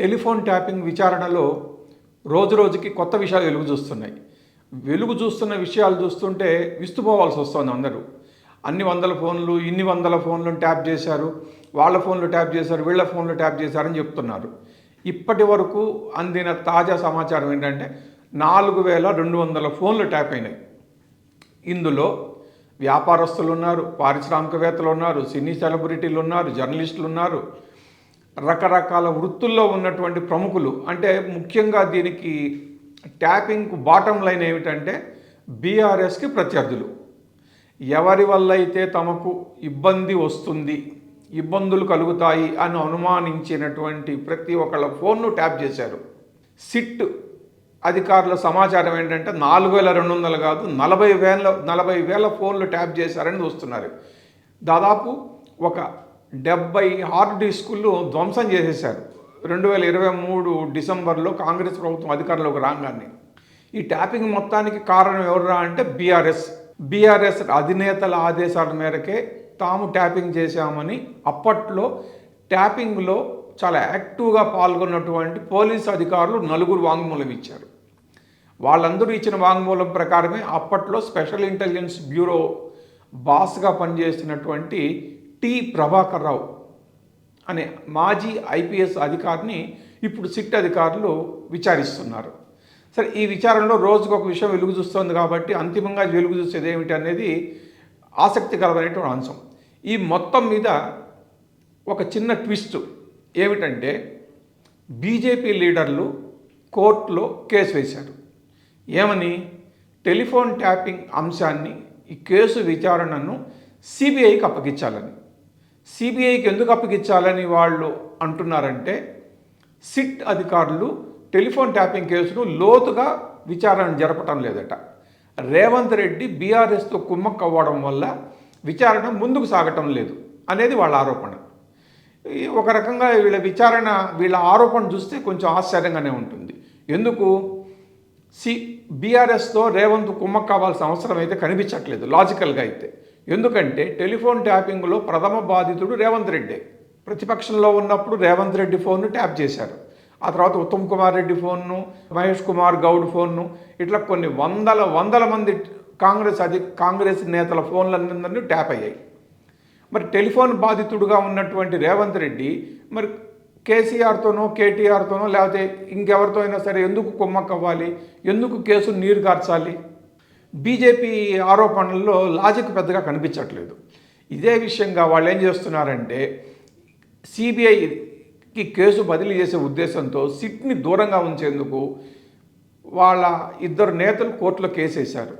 Telephone tapping విచారణలో రోజు రోజుకి కొత్త విషయాలు వెలుగు చూస్తున్నాయి. వెలుగు చూస్తున్న విషయాలు చూస్తుంటే విస్తుపోవాల్సి వస్తుంది అందరూ. అన్ని వందల ఫోన్లు ఇన్ని వందల ఫోన్లను ట్యాప్ చేశారు. వాళ్ళ ఫోన్లు ట్యాప్ చేశారు వీళ్ళ ఫోన్లు ట్యాప్ చేశారని చెప్తున్నారు. ఇప్పటి వరకు అందిన తాజా సమాచారం ఏంటంటే నాలుగు వేల రెండు వందల ఫోన్లు ట్యాప్ అయినాయి. ఇందులో వ్యాపారస్తులు ఉన్నారు పారిశ్రామికవేత్తలు ఉన్నారు సినీ సెలబ్రిటీలు ఉన్నారు జర్నలిస్టులు ఉన్నారు రకరకాల వృత్తుల్లో ఉన్నటువంటి ప్రముఖులు. అంటే ముఖ్యంగా దీనికి ట్యాపింగ్ బాటం లైన్ ఏమిటంటే బీఆర్ఎస్కి ప్రత్యర్థులు. ఎవరి వల్ల అయితే తమకు ఇబ్బంది వస్తుంది ఇబ్బందులు కలుగుతాయి అని అనుమానించినటువంటి ప్రతి ఒక్కళ్ళ ఫోన్ను ట్యాప్ చేశారు. సిట్ అధికారుల సమాచారం ఏంటంటే నాలుగు వేల రెండు వందలు కాదు నలభై వేల నలభై వేల ఫోన్లు ట్యాప్ చేశారని చూస్తున్నారు. దాదాపు ఒక డెబ్బై హార్డ్ డిస్కులు ధ్వంసం చేసేశారు. రెండు వేల ఇరవై మూడు డిసెంబర్లో కాంగ్రెస్ ప్రభుత్వం అధికారంలోకి రాగానే. ఈ ట్యాపింగ్ మొత్తానికి కారణం ఎవరురా అంటే బీఆర్ఎస్. బీఆర్ఎస్ అధినేతల ఆదేశాల మేరకే తాము ట్యాపింగ్ చేశామని అప్పట్లో ట్యాపింగ్లో చాలా యాక్టివ్గా పాల్గొన్నటువంటి పోలీస్ అధికారులు నలుగురు వాంగ్మూలం ఇచ్చారు. వాళ్ళందరూ ఇచ్చిన వాంగ్మూలం ప్రకారమే అప్పట్లో స్పెషల్ ఇంటెలిజెన్స్ బ్యూరో బాస్గా పనిచేసినటువంటి టి ప్రభాకర్ రావు అనే మాజీ ఐపీఎస్ అధికారిని ఇప్పుడు సిట్ అధికారులు విచారిస్తున్నారు. సరే ఈ విచారణలో రోజుకు ఒక విషయం వెలుగు చూస్తుంది కాబట్టి అంతిమంగా వెలుగు చూసేది ఏమిటి అనేది ఆసక్తికరమైనటువంటి అంశం. ఈ మొత్తం మీద ఒక చిన్న ట్విస్ట్ ఏమిటంటే బీజేపీ లీడర్లు కోర్టులో కేసు వేశారు. ఏమని? టెలిఫోన్ ట్యాపింగ్ అంశాన్ని ఈ కేసు విచారణను సిబిఐకి అప్పగించాలని. సిబిఐకి ఎందుకు అప్పగించాలని వాళ్ళు అంటున్నారంటే సిట్ అధికారులు టెలిఫోన్ ట్యాపింగ్ కేసును లోతుగా విచారణ జరపటం లేదట. రేవంత్ రెడ్డి బీఆర్ఎస్తో కుమ్మక్కవ్వడం వల్ల విచారణ ముందుకు సాగటం లేదు అనేది వాళ్ళ ఆరోపణ. ఒక రకంగా వీళ్ళ విచారణ వీళ్ళ ఆరోపణ చూస్తే కొంచెం ఆశ్చర్యంగానే ఉంటుంది. ఎందుకు? సి బీఆర్ఎస్తో రేవంత్ కుమ్మక్ కావాల్సిన అవసరం అయితే కనిపించట్లేదు లాజికల్గా అయితే. ఎందుకంటే టెలిఫోన్ ట్యాపింగ్లో ప్రథమ బాధితుడు రేవంత్ రెడ్డి. ప్రతిపక్షంలో ఉన్నప్పుడు రేవంత్ రెడ్డి ఫోన్ను ట్యాప్ చేశారు. ఆ తర్వాత ఉత్తమ్ కుమార్ రెడ్డి ఫోన్ను మహేష్ కుమార్ గౌడ్ ఫోన్ను ఇట్లా కొన్ని వందల వందల మంది కాంగ్రెస్ అధి కాంగ్రెస్ నేతల ఫోన్లన్నీ ట్యాప్ అయ్యాయి. మరి టెలిఫోన్ బాధితుడుగా ఉన్నటువంటి రేవంత్ రెడ్డి మరి కేసీఆర్తోనో కేటీఆర్తోనో లేకపోతే ఇంకెవరితో అయినా సరే ఎందుకు కుమ్మక్కవ్వాలి? ఎందుకు కేసు నీరు కార్చాలి? బీజేపీ ఆరోపణల్లో లాజిక్ పెద్దగా కనిపించట్లేదు. ఇదే విషయంగా వాళ్ళు ఏం చేస్తున్నారంటే సిబిఐకి కేసు బదిలీ చేసే ఉద్దేశంతో సిట్ని దూరంగా ఉంచేందుకు వాళ్ళ ఇద్దరు నేతలు కోర్టులో కేసేశారు.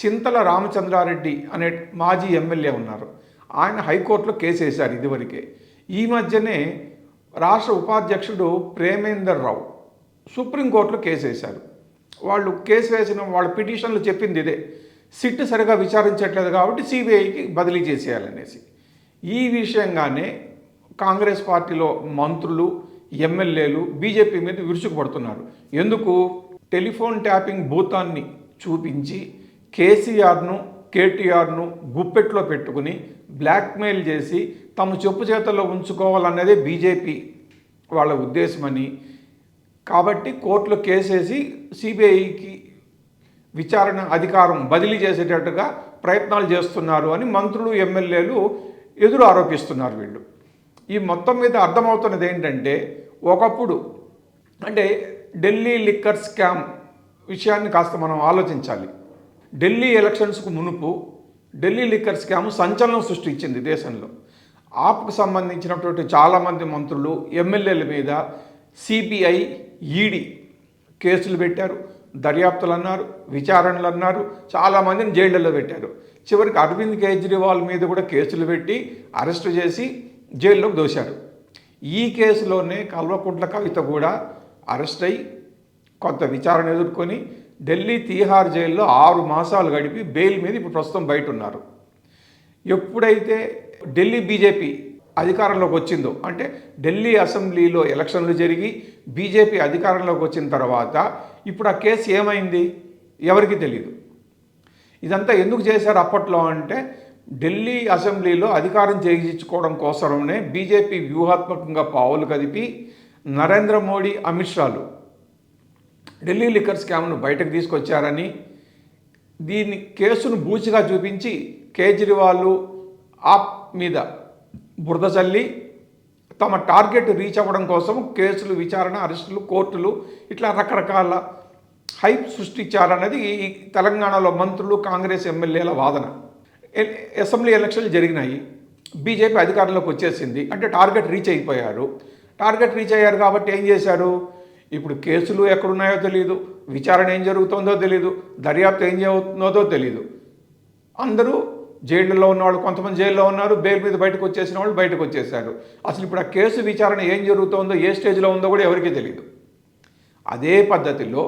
చింతల రామచంద్రారెడ్డి అనే మాజీ ఎమ్మెల్యే ఉన్నారు. ఆయన హైకోర్టులో కేసేశారు ఇదివరకే. ఈ మధ్యనే రాష్ట్ర ఉపాధ్యక్షుడు ప్రేమేందర్ రావు సుప్రీంకోర్టులో కేసేశారు. వాళ్ళు కేసు వేసిన వాళ్ళ పిటిషన్లు చెప్పింది ఇదే. సిట్ సరిగా విచారించట్లేదు కాబట్టి సిబిఐకి బదిలీ చేసేయాలనేసి. ఈ విషయంగానే కాంగ్రెస్ పార్టీలో మంత్రులు ఎమ్మెల్యేలు బీజేపీ మీద విరుచుకుపడుతున్నారు. ఎందుకు? టెలిఫోన్ ట్యాపింగ్ భూతాన్ని చూపించి కేసీఆర్ను కేటీఆర్ను గుప్పెట్లో పెట్టుకుని బ్లాక్మెయిల్ చేసి తమ చెప్పు చేతల్లో ఉంచుకోవాలన్నదే బీజేపీ వాళ్ళ ఉద్దేశమని కాబట్టి కోర్టులో కేసేసి సిబిఐకి విచారణ అధికారం బదిలీ చేసేటట్టుగా ప్రయత్నాలు చేస్తున్నారు అని మంత్రులు ఎమ్మెల్యేలు ఎదురు ఆరోపిస్తున్నారు వీళ్ళు. ఈ మొత్తం మీద అర్థమవుతున్నది ఏంటంటే ఒకప్పుడు అంటే ఢిల్లీ లిక్కర్ స్కామ్ విషయాన్ని కాస్త మనం ఆలోచించాలి. ఢిల్లీ ఎలక్షన్స్కు మునుపు ఢిల్లీ లిక్కర్ స్కామ్ సంచలనం సృష్టించింది దేశంలో. ఆప్కు సంబంధించినటువంటి చాలామంది మంత్రులు ఎమ్మెల్యేల మీద సిబిఐ ఈడీ కేసులు పెట్టారు దర్యాప్తులు అన్నారు విచారణలు అన్నారు చాలామందిని జైళ్ళలో పెట్టారు. చివరికి అరవింద్ కేజ్రీవాల్ మీద కూడా కేసులు పెట్టి అరెస్టు చేసి జైల్లోకి దోశారు. ఈ కేసులోనే కల్వకుంట్ల కవిత కూడా అరెస్ట్ అయి కొంత విచారణ ఎదుర్కొని ఢిల్లీ తీహార్ జైల్లో ఆరు మాసాలు గడిపి బెయిల్ మీద ఇప్పుడు ప్రస్తుతం బయట ఉన్నారు. ఎప్పుడైతే ఢిల్లీ బీజేపీ అధికారంలోకి వచ్చిందో అంటే ఢిల్లీ అసెంబ్లీలో ఎలక్షన్లు జరిగి బీజేపీ అధికారంలోకి వచ్చిన తర్వాత ఇప్పుడు ఆ కేసు ఏమైంది? ఎవరికి తెలియదు ఇదంతా ఎందుకు చేశారు అప్పట్లో అంటే ఢిల్లీ అసెంబ్లీలో అధికారం చేయించుకోవడం కోసమే బీజేపీ వ్యూహాత్మకంగా పావులు కదిపి నరేంద్ర మోడీ అమిత్ షాలు ఢిల్లీ లిక్కర్ స్కామ్ను బయటకు తీసుకొచ్చారని దీన్ని కేసును బూచిగా చూపించి కేజ్రీవాల్ ఆప్ మీద బురద చల్లి తమ టార్గెట్ రీచ్ అవ్వడం కోసం కేసులు విచారణ అరెస్టులు కోర్టులు ఇట్లా రకరకాల హైప్ సృష్టించారన్నది ఈ తెలంగాణలో మంత్రులు కాంగ్రెస్ ఎమ్మెల్యేల వాదన. అసెంబ్లీ ఎలక్షన్లు జరిగినాయి. బీజేపీ అధికారంలోకి వచ్చేసింది. అంటే టార్గెట్ రీచ్ అయిపోయారు. టార్గెట్ రీచ్ అయ్యారు కాబట్టి ఏం చేశారు? ఇప్పుడు కేసులు ఎక్కడున్నాయో తెలియదు విచారణ ఏం జరుగుతుందో తెలియదు దర్యాప్తు ఏం జరుగుతుందో తెలియదు అందరూ జైళ్ళలో ఉన్నవాళ్ళు కొంతమంది జైల్లో ఉన్నారు బెయిల్ మీద బయటకు వచ్చేసిన వాళ్ళు బయటకు వచ్చేసారు అసలు ఇప్పుడు ఆ కేసు విచారణ ఏం జరుగుతుందో ఏ స్టేజ్లో ఉందో కూడా ఎవరికీ తెలియదు అదే పద్ధతిలో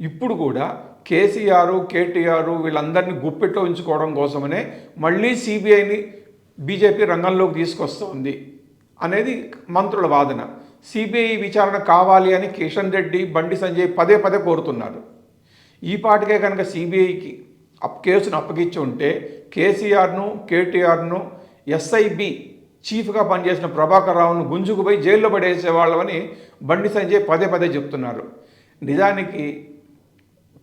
ఇప్పుడు కూడా కేసీఆర్ కేటీఆర్ వీళ్ళందరినీ గుప్పెట్లో ఉంచుకోవడం కోసమనే మళ్ళీ సిబిఐని బీజేపీ రంగంలోకి తీసుకొస్తుంది అనేది మంత్రుల వాదన. సిబిఐ విచారణ కావాలి అని కిషన్ రెడ్డి బండి సంజయ్ పదే పదే కోరుతున్నారు. ఈ పాటికే కనుక సిబిఐకి అప్ కేసును అప్పగించి ఉంటే కేసీఆర్ను కేటీఆర్ను ఎస్ఐబి చీఫ్గా పనిచేసిన ప్రభాకర్ రావును గుంజుకుపోయి జైల్లో పడేసేవాళ్ళమని బండి సంజయ్ పదే పదే చెప్తున్నారు. నిజానికి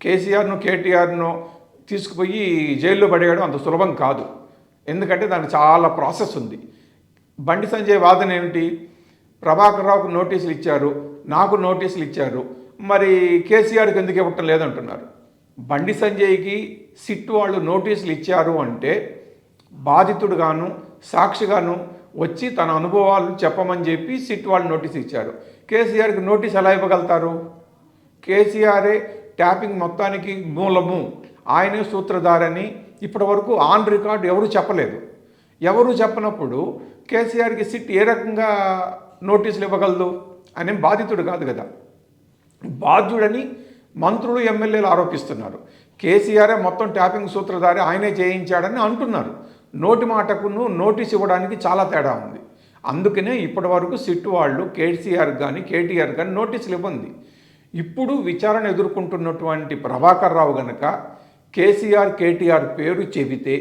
కేసీఆర్ను కేటీఆర్ను తీసుకుపోయి జైల్లో పడేయడం అంత సులభం కాదు. ఎందుకంటే దానికి చాలా ప్రాసెస్ ఉంది. బండి సంజయ్ వాదన ఏమిటి? ప్రభాకర్ రావుకు నోటీసులు ఇచ్చారు నాకు నోటీసులు ఇచ్చారు. మరి కేసీఆర్కి ఎందుకు ఇవ్వటం లేదంటున్నారు. బండి సంజయ్కి సిట్ వాళ్ళు నోటీసులు ఇచ్చారు అంటే బాధితుడుగాను సాక్షిగాను వచ్చి తన అనుభవాలు చెప్పమని చెప్పి సిట్ వాళ్ళు నోటీస్ ఇచ్చారు. కేసీఆర్కి నోటీస్ ఎలా ఇవ్వగలుగుతారు? కేసీఆరే ట్యాపింగ్ మొత్తానికి మూలము. ఆయనే సూత్రధారని ఇప్పటి వరకు ఆన్ రికార్డ్ ఎవరు చెప్పలేదు. ఎవరు చెప్పనప్పుడు కేసీఆర్కి సిట్ ఏ రకంగా నోటీసులు ఇవ్వగలదు? అనే బాధితుడు కాదు కదా. బాధ్యుడని మంత్రులు ఎమ్మెల్యేలు ఆరోపిస్తున్నారు. కేసీఆరే మొత్తం ట్యాపింగ్ సూత్రధారి ఆయనే చేయించాడని అంటున్నారు. నోటి మాటకును నోటీస్ ఇవ్వడానికి చాలా తేడా ఉంది. అందుకనే ఇప్పటి వరకు సిట్ వాళ్ళు కేసీఆర్ కానీ కేటీఆర్ కానీ నోటీసులు ఇవ్వండి. ఇప్పుడు విచారణ ఎదుర్కొంటున్నటువంటి ప్రభాకర్ రావు గనక కేసీఆర్ కేటీఆర్ పేరు చెబితే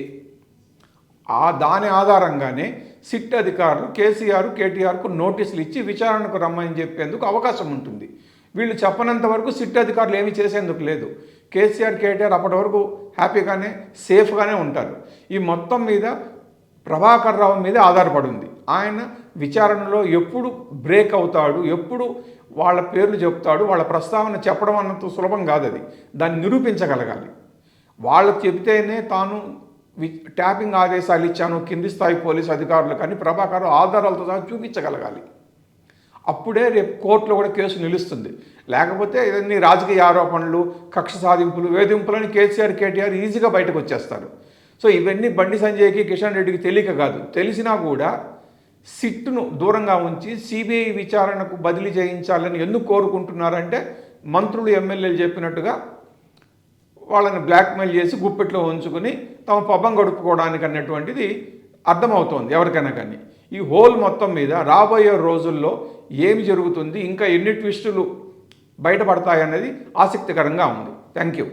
ఆ దాని ఆధారంగానే సిట్ అధికారులు కేసీఆర్ కేటీఆర్కు నోటీసులు ఇచ్చి విచారణకు రమ్మని చెప్పేందుకు అవకాశం ఉంటుంది. వీళ్ళు చెప్పనంత వరకు సిట్ అధికారులు ఏమీ చేసేందుకు లేదు. కేసీఆర్ కేటీఆర్ అప్పటి వరకు హ్యాపీగానే సేఫ్గానే ఉంటారు. ఈ మొత్తం మీద ప్రభాకర్ రావు మీద ఆధారపడి ఉంది ఆయన విచారణలో ఎప్పుడు బ్రేక్ అవుతాడు ఎప్పుడు వాళ్ళ పేర్లు చెప్తాడు వాళ్ళ ప్రస్తావన చెప్పడం అన్నంత సులభం కాదు అది దాన్ని నిరూపించగలగాలి. వాళ్ళు చెబితేనే తాను వి ట్యాపింగ్ ఆదేశాలు ఇచ్చాను కింది స్థాయి పోలీసు అధికారులు కానీ ప్రభాకర్ ఆధారాలతో సహా చూపించగలగాలి. అప్పుడే రేపు కోర్టులో కూడా కేసు నిలుస్తుంది. లేకపోతే ఇవన్నీ రాజకీయ ఆరోపణలు కక్ష సాధింపులు వేధింపులని కేసీఆర్ కేటీఆర్ ఈజీగా బయటకు వచ్చేస్తారు. సో ఇవన్నీ బండి సంజయ్కి కిషన్ రెడ్డికి తెలియక కాదు. తెలిసినా కూడా సిట్టును దూరంగా ఉంచి సిబిఐ విచారణకు బదిలీ చేయించాలని ఎందుకు కోరుకుంటున్నారంటే మంత్రులు ఎమ్మెల్యేలు చెప్పినట్టుగా వాళ్ళని బ్లాక్మెయిల్ చేసి గుప్పెట్లో ఉంచుకుని తమ పబ్బం గడుపుకోవడానికి అన్నటువంటిది అర్థమవుతోంది ఎవరికైనా కానీ. ఈ హోల్ మొత్తం మీద రాబోయే రోజుల్లో ఏమి జరుగుతుంది ఇంకా ఎన్ని ట్విస్టులు బయటపడతాయన్నది ఆసక్తికరంగా ఉంది. Thank you